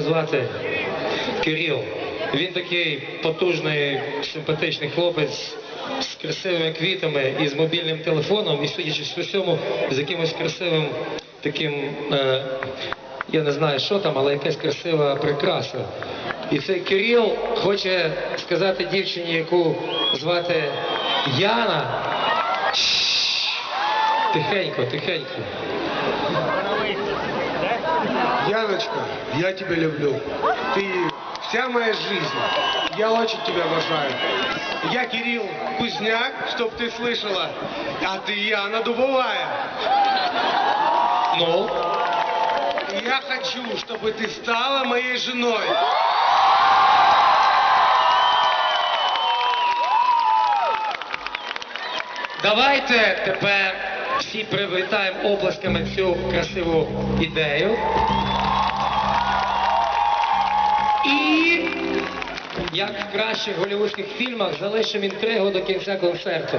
звати Кирил. Він такий потужний, симпатичний хлопець з красивими квітами і з мобільним телефоном, і судячи з усьому, з якимось красивим таким, е, я не знаю, що там, але якась красива прикраса. І цей Кирил хоче сказати дівчині, яку звати Яна. Тихенько, тихенько. Яночка, я тебя люблю. Ты вся моя жизнь. Я очень тебя обожаю. Я Кирилл Кузняк, чтоб ты слышала. А ты Яна Дубовая. Ну, Я хочу, чтобы ты стала моей женой. Давайте тепер всі привітаємо оплесками цю красиву ідею. І як в кращих голівудських фільмах залишимо інтригу до кінця концерту.